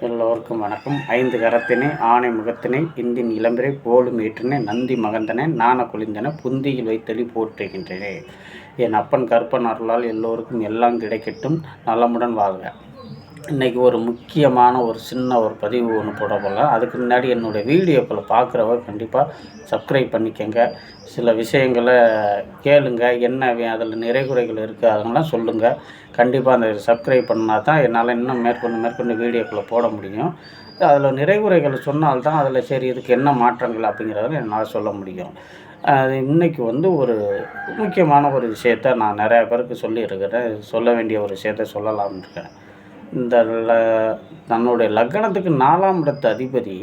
எல்லோருக்கும் வணக்கம். ஐந்து கரத்தினை ஆணை முகத்தினை இந்தின் இளம்பிரை போலும் ஏற்றினை நந்தி மகந்தனை நாண குளிந்தன புந்தியில் வைத்தளி போற்றுகின்றனே. என் அப்பன் கற்பன் அருளால் எல்லோருக்கும் எல்லாம் கிடைக்கட்டும். நலமுடன் வாழ்க. இன்றைக்கி ஒரு முக்கியமான ஒரு சின்ன ஒரு பதிவு ஒன்று போட போகலாம் அதுக்கு முன்னாடி என்னுடைய வீடியோக்களை பார்க்குறவ கண்டிப்பாக சப்ஸ்கிரைப் பண்ணிக்கங்க. சில விஷயங்களை கேளுங்க. என்ன அதில் நிறைகுறைகள் இருக்குது அதெல்லாம் சொல்லுங்கள் கண்டிப்பாக அந்த சப்ஸ்கிரைப் பண்ணால் தான் என்னால் இன்னும் மேற்கொண்டு மேற்கொண்டு வீடியோக்களை போட முடியும். அதில் நிறைகுறைகள் சொன்னால்தான் அதில் சரி இதுக்கு என்ன மாற்றங்கள் அப்படிங்கிறத என்னால் சொல்ல முடியும். இன்றைக்கி வந்து ஒரு முக்கியமான ஒரு விஷயத்த நான் நிறையா பேருக்கு சொல்லியிருக்கிறேன். சொல்ல வேண்டிய ஒரு விஷயத்த சொல்லலாம்னு இருக்கேன். இந்த ல தன்னுடைய லக்னத்துக்கு நாலாம் இடத்து அதிபதி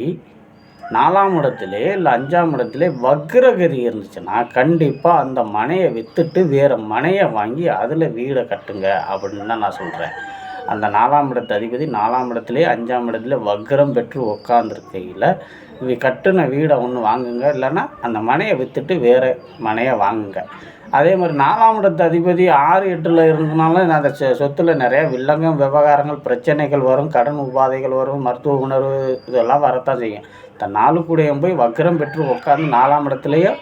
நாலாம் இடத்துலே இல்லை அஞ்சாம் இடத்துலே வக்ரகதி இருந்துச்சுன்னா கண்டிப்பாக அந்த மனையை விற்றுட்டு வேறு மனையை வாங்கி அதில் வீடை கட்டுங்க அப்படின்னு தான் நான் சொல்கிறேன் அந்த நாலாம் இடத்து அதிபதி நாலாம் இடத்துலே அஞ்சாம் இடத்துல வக்ரம் பெற்று உட்காந்துருக்கையில் இது கட்டுன வீடை ஒன்று வாங்குங்க இல்லைன்னா அந்த மனையை விற்றுட்டு வேறு மனையை வாங்குங்க. அதே மாதிரி நாலாம் இடத்து அதிபதி ஆறு எட்டில் இருந்தனாலும் அந்த சொத்தில் நிறைய வில்லங்கம் விவகாரங்கள் பிரச்சனைகள் வரும் கடன் உபாதைகள் வரும் மருத்துவ உணர்வு இதெல்லாம் வரத்தான் செய்யும். இந்த நாலு கூடையும் போய் வக்ரம் பெற்று உட்காந்து நாலாம் இடத்துலையும்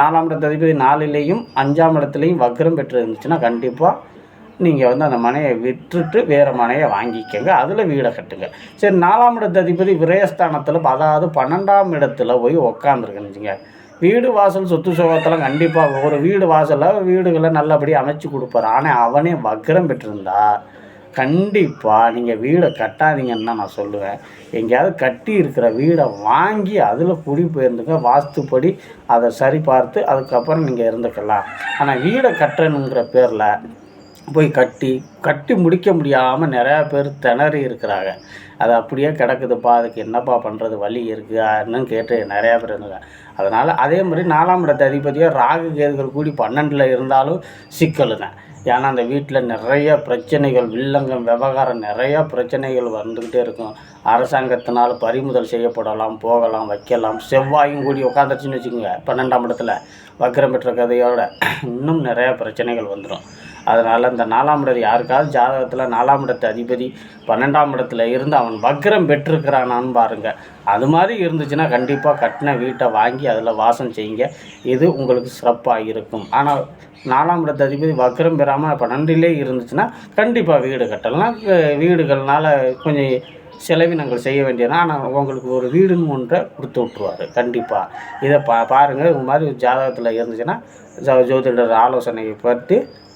நாலாம் இடத்து அதிபதி நாலுலேயும் அஞ்சாம் இடத்துலையும் வக்ரம் பெற்று இருந்துச்சுன்னா கண்டிப்பாக நீங்கள் வந்து அந்த மனையை விற்றுட்டு வேறு மனையை வாங்கிக்கோங்க. அதில் வீடை கட்டுங்க. சரி நாலாம் இடத்து அதிபதி விரயஸ்தானத்தில் அதாவது பன்னெண்டாம் இடத்துல போய் உக்காந்துருக்குன்னு வீடு வாசல் சொத்து சுகத்தெல்லாம் கண்டிப்பாக ஒரு வீடு வாசலில் வீடுகளை நல்லபடியாக அமைச்சு கொடுப்பாரு. ஆனால் அவனே வக்ரம் பெற்றிருந்தா கண்டிப்பாக நீங்கள் வீடை கட்டாதீங்கன்னு தான் நான் சொல்லுவேன். எங்கேயாவது கட்டி இருக்கிற வீடை வாங்கி அதில் குடி போயிருந்துங்க. வாஸ்துப்படி அதை சரி பார்த்து அதுக்கப்புறம் நீங்கள் இருந்துக்கலாம். ஆனால் வீடை கட்டணுங்கிற பேரில் போய் கட்டி கட்டி முடிக்க முடியாமல் நிறையா பேர் திணறி இருக்கிறாங்க. அது அப்படியே கிடக்குதுப்பா அதுக்கு என்னப்பா பண்ணுறது வழி இருக்குன்னு கேட்டு நிறையா பேர் இருந்தாங்க அதனால் அதே மாதிரி நாலாம் இடத்து அதிபதியாக ராகு கேதுகள் கூடி பன்னெண்டில் இருந்தாலும் சிக்கலுங்க ஏன்னா அந்த வீட்டில் நிறைய பிரச்சனைகள் வில்லங்கம் விவகாரம் நிறையா பிரச்சனைகள் வந்துக்கிட்டே இருக்கும். அரசாங்கத்தினால் பறிமுதல் செய்யப்படலாம் போகலாம் வைக்கலாம். செவ்வாயும் கூடி உட்காந்துருச்சுன்னு வச்சுக்கோங்க பன்னெண்டாம் இடத்துல வக்கரம் பெற்ற கதையோட இன்னும் நிறையா பிரச்சனைகள் வந்துடும் அதனால் இந்த நாலாம் இடத்து யாருக்காவது ஜாதகத்தில் நாலாம் இடத்து அதிபதி பன்னெண்டாம் இடத்துல இருந்து அவன் வக்ரம் பெற்றிருக்கிறானான்னு பாருங்கள் அது மாதிரி இருந்துச்சுன்னா கண்டிப்பாக கட்டின வீட்டை வாங்கி அதில் வாசம் செய்யுங்க. இது உங்களுக்கு சிறப்பாக இருக்கும். ஆனால் நாலாம் இடத்து அதிபதி வக்ரம் பெறாமல் பன்னெண்டிலே இருந்துச்சுன்னா கண்டிப்பாக வீடு கட்டலாம். வீடுகள்னால் கொஞ்சம் செலவினங்கள் செய்ய வேண்டியது. ஆனால் உங்களுக்கு ஒரு வீடுன்னு ஒன்றை கொடுத்து விட்ருவார் கண்டிப்பாக இதை பா பாருங்கள் இது மாதிரி ஜாதகத்தில் இருந்துச்சுன்னா ஜோதிடர் ஆலோசனை பற்றி